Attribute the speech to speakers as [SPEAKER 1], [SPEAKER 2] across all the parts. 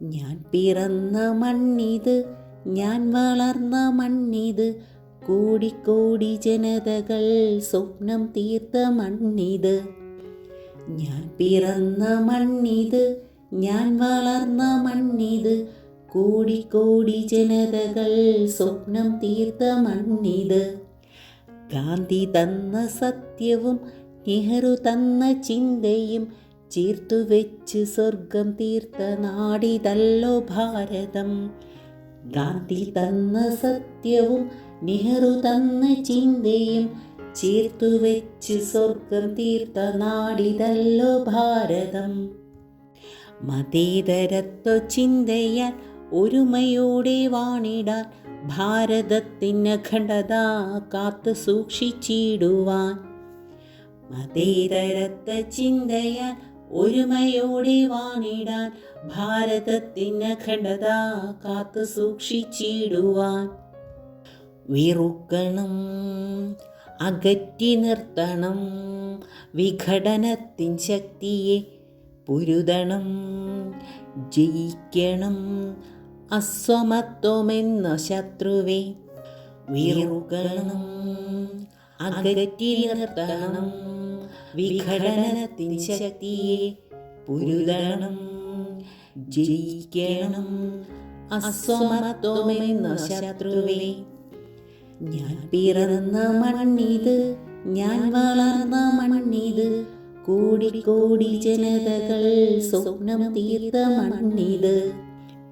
[SPEAKER 1] ഞാൻ പിറന്ന മണ്ണിത് ഞാൻ വളർന്ന മണ്ണിത് കോടിക്കോടി ജനതകൾ സ്വപ്നം തീർത്ത മണ്ണിത്. ഞാൻ പിറന്ന മണ്ണിത് ഞാൻ വളർന്ന മണ്ണിത് കോടിക്കോടി ജനതകൾ സ്വപ്നം തീർത്ത മണ്ണിത്. ഗാന്ധി തന്ന സത്യവും നെഹ്റു തന്ന ചിന്തയും ചേർത്തു വെച്ച് സ്വർഗം തീർത്ത നാടിതല്ലോ ഭാരതം. ഗാന്ധി തന്ന സത്യവും നെഹ്റു തന്ന ചിന്തയും ചീർത്തു വെച്ച് സ്വർഗം തീർത്ത നാടിതല്ലോ ഭാരതം. മതേതരത്വ ചിന്തയാൽ ഒരുമയോടെ വാണിടാൻ ഭാരതത്തിന് അഖണ്ഡത കാത്തു സൂക്ഷിച്ചിടുവാൻ. മതേതരത്വ ചിന്തയാൽ ഒരുമയോടെ വാണിടാൻ ഭാരതത്തിന് അഖണ്ഡത കാത്തു സൂക്ഷിച്ചിടുവാൻ. വിറുക്കണം അകറ്റി നിർത്തണം വിഘടനത്തിൻ ശക്തിയെ പുരുതണം ജയിക്കണം അസ്വമത്വമെന്ന ശത്രുവെ. വീറുകണം അകറ്റി നിർത്തണം വിഘടനത്തിൻ ശക്തിയെ പുരുതണം ജയിക്കണം അസ്വമത്വമെന്ന ശത്രുവെ. ഞാൻ പിറന്ന മണ്ണിത് ഞാൻ വളർന്ന മണ്ണിത് കോടിക്കോടി ജനതകൾ സ്വപ്നം തീർത്ത മണ്ണിത്.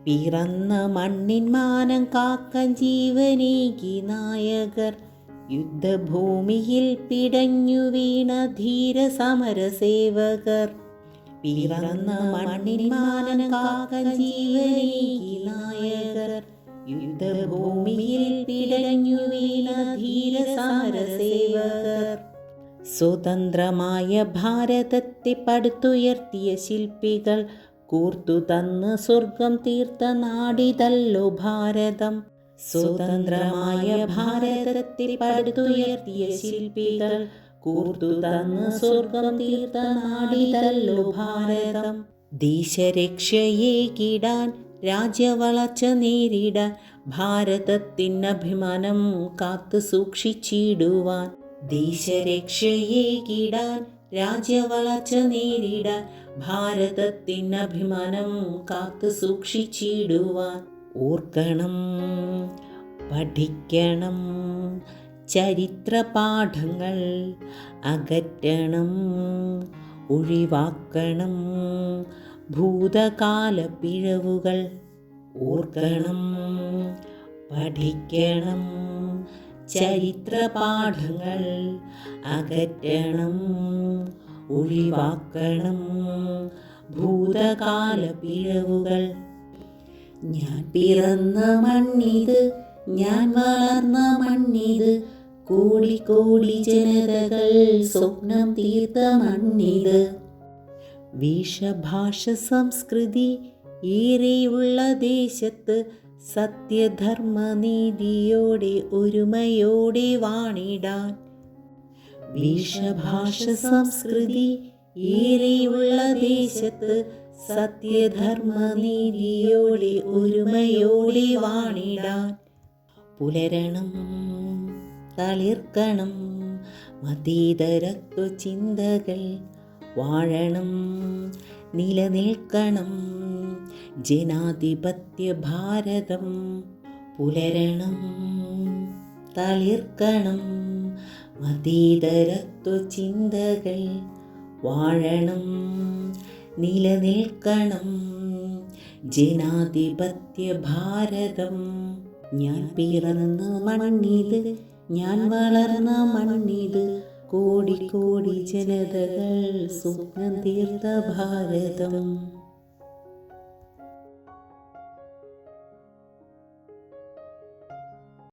[SPEAKER 1] പിറന്ന മണ്ണിൻ മാനം കാക്കാൻ ജീവനേകി നായകർ യുദ്ധഭൂമിയിൽ പിടഞ്ഞു വീണ ധീര സമരസേവകർ പിറന്ന മണ്ണിൻ മാനം കാക്കാൻ നായകർ. യുദ്ധഭൂമിയിൽ പിടഞ്ഞു വീണ ധീര സമരസേവകർ സ്വതന്ത്രമായ ഭാരതത്തെ പടുത്തുയർത്തിയ ശില്പികൾ കൂർത്തു തന്ന് സ്വർഗം തീർത്ത നാടിതല്ലോ ഭാരതം. സ്വതന്ത്രമായ ഭാരതത്തിൽ പടുത്തുയർത്തിയ ശില്പികൾ കൂർത്തു തന്ന് സ്വർഗം തീർത്ത നാടിതല്ലോ ഭാരതം. ദേശരക്ഷയെ കിടാൻ രാജ്യവളർച്ച നേരിടാൻ ഭാരതത്തിന് അഭിമാനം കാത്തു സൂക്ഷിച്ചിടുവാൻ. ദേശരക്ഷയെ കിടാൻ രാജ്യവളർച്ച നേരിടാൻ ഭാരതത്തിന് അഭിമാനം കാത്തു സൂക്ഷിച്ചിടുവാൻ. ഓർക്കണം പഠിക്കണം ചരിത്രപാഠങ്ങൾ അകറ്റണം ഒഴിവാക്കണം ഭൂതകാല പിഴവുകൾ ഓർക്കണം പഠിക്കണം ചരിത്രപാഠങ്ങൾ അകറ്റണം ഒഴിവാക്കണം ഭൂതകാല പിഴവുകൾ ഞാൻ പിറന്ന മണ്ണിത് ഞാൻ വളർന്ന മണ്ണിത് കോടി കോടി ജനതകൾ സ്വപ്നം തീർത്ത മണ്ണിത്. വേഷഭാഷ സംസ്കൃതി ഏറെയുള്ള ദേശത്ത് സത്യധർമ്മനീതിയോടെ ഒരുമയോടെ വാണിടാൻ. വേഷഭാഷ സംസ്കൃതി ഏറെയുള്ള ദേശത്ത് സത്യധർമ്മനീതിയോടെ ഒരുമയോടെ വാണിടാൻ പുലരണം തളിർക്കണം മതീതരത്വ ചിന്തകൾ വാഴണം നിലനിൽക്കണം ജനാധിപത്യ ഭാരതം പുലരണം തളിർക്കണം മതീതരത്വ ചിന്തകൾ വാഴണം നിലനിൽക്കണം ജനാധിപത്യ ഭാരതം ഞാൻ പിറന്ന മണ്ണിത് ഞാൻ വളർന്ന മണ്ണിത് കോടി കോടി ജനതകൾ സ്വപ്നം തീർത്ത ഭാരതം.